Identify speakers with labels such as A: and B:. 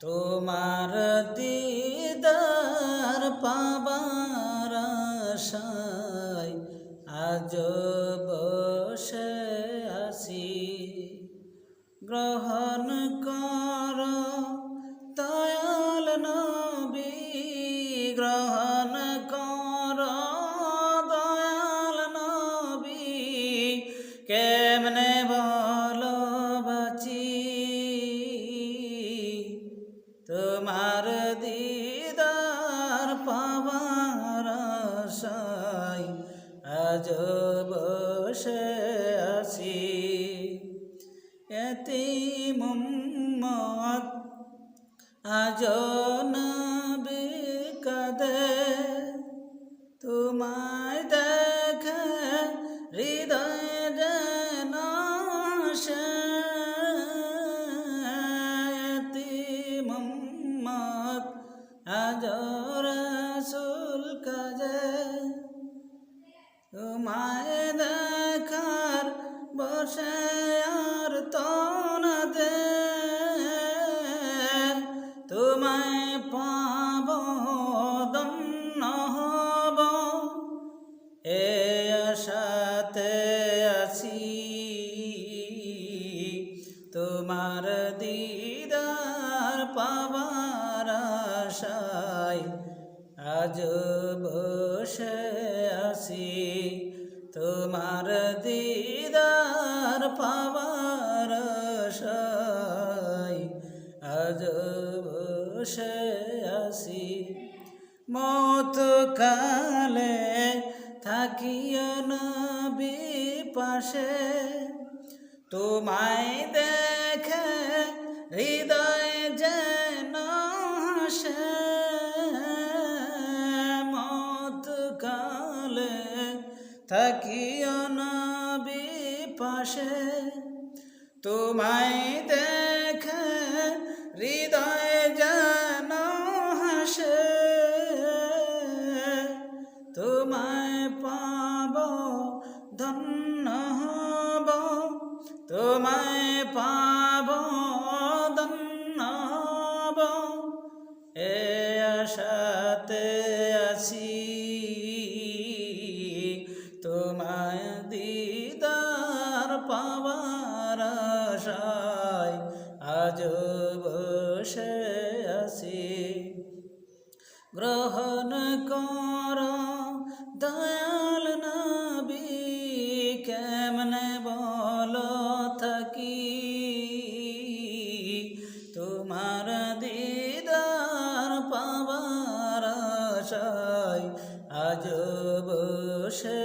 A: তোমার দিদার পাবার আশায় আজ বসে আসি গ্রহণ কর তোমার দিদার পাবার আশায় আজ বসে আছি। এতে মম্মত আজ নবী তোমায় দেখার বসে আর তনদে। তোমায় পাব দন্ন হব। এ আশাতে আছি। তোমার দিদার পাবার আশায় আজ বসে আছি। তোমার দিদার আশায় আজ বসে আছি। মত কালে থাকিও নবী পাশে তোমায় দেখে থাকিও নবী পাশে তোমায় দেখে হৃদয় যেন হাসে। তোমায় পাব, ধন্য হব, তোমায় পাব, ধন্য হব। এ আশাতে আছি। পাবার আশায় আজ বসে আছি। গ্রহণ কর, দয়াল নবী, কেমনে বল থাকি? তোমার দিদার পাবার আশায় আজ বসে